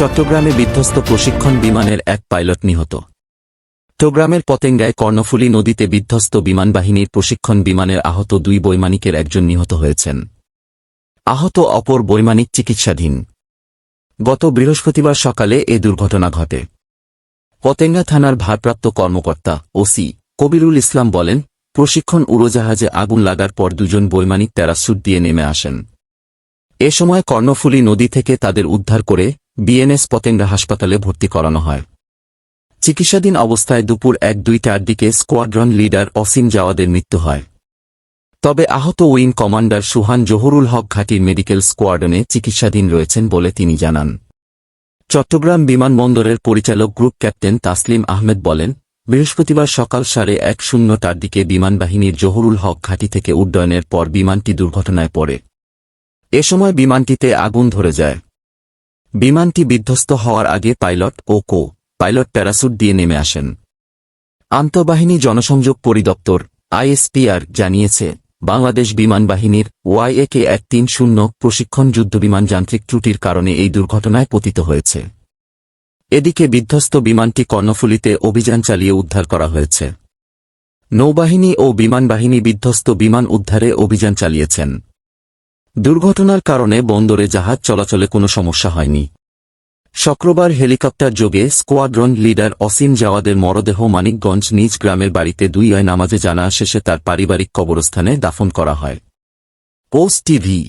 চট্টগ্রামে বিধ্বস্ত প্রশিক্ষণ বিমানের এক পাইলট নিহত। চট্টগ্রামের পতেঙ্গায় কর্ণফুলী নদীতে বিধ্বস্ত বিমান বাহিনীর প্রশিক্ষণ বিমানের আহত দুই বৈমানিকের একজন নিহত হয়েছেন। আহত অপর বৈমানিক চিকিৎসাধীন। গত বৃহস্পতিবার সকালে এ দুর্ঘটনা ঘটে। পতেঙ্গা থানার ভারপ্রাপ্ত কর্মকর্তা, ওসি, কবিরুল ইসলাম বলেন, প্রশিক্ষণ উড়োজাহাজে আগুন লাগার পর দুজন বৈমানিক প্যারাসুট দিয়ে নেমে আসেন। এ সময় কর্ণফুলী নদী থেকে তাদের উদ্ধার করে বিএনএস পতেঙ্গা হাসপাতালে ভর্তি করানো হয়। চিকিৎসাধীন অবস্থায় দুপুর এক দুইটার দিকে স্কোয়াড্রন লিডার অসীম জাওয়াদের মৃত্যু হয়। তবে আহত উইং কমান্ডার সুহান জহুরুল হক ঘাটির মেডিকেল স্কোয়াডনে চিকিৎসাধীন রয়েছেন বলে তিনি জানান। চট্টগ্রাম বিমানবন্দরের পরিচালক গ্রুপ ক্যাপ্টেন তাসলিম আহমেদ বলেন, বৃহস্পতিবার সকাল সাড়ে এক শূন্যটার দিকে বিমানবাহিনীর জহুরুল হক ঘাঁটি থেকে উড্ডয়নের পর বিমানটি দুর্ঘটনায় পড়ে। এ সময় বিমানটিতে আগুন ধরে যায়। বিমানটি বিধ্বস্ত হওয়ার আগে পাইলট ও কো পাইলট প্যারাসুট দিয়ে নেমে আসেন। আন্তঃবাহিনী জনসংযোগ পরিদপ্তর আইএসপিআর জানিয়েছে, বাংলাদেশ বিমান বাহিনীর ওয়াইএকে এক তিন শূন্য প্রশিক্ষণ যুদ্ধবিমান যান্ত্রিক ত্রুটির কারণে এই দুর্ঘটনায় পতিত হয়েছে। এদিকে বিধ্বস্ত বিমানটি কর্ণফুলীতে অভিযান চালিয়ে উদ্ধার করা হয়েছে। নৌবাহিনী ও বিমান বাহিনী বিধ্বস্ত বিমান উদ্ধারে অভিযান চালিয়েছেন। দুর্ঘটনার কারণে বন্দরে জাহাজ চলাচলে কোনো সমস্যা হয়নি। শুক্রবার হেলিকপ্টার যোগে স্কোয়াড্রন লিডার অসীম জাওয়াদের মরদেহ মানিকগঞ্জ নিজ গ্রামের বাড়িতে দুই আয় নামাজে জানা শেষে তার পারিবারিক কবরস্থানে দাফন করা হয়। Post TV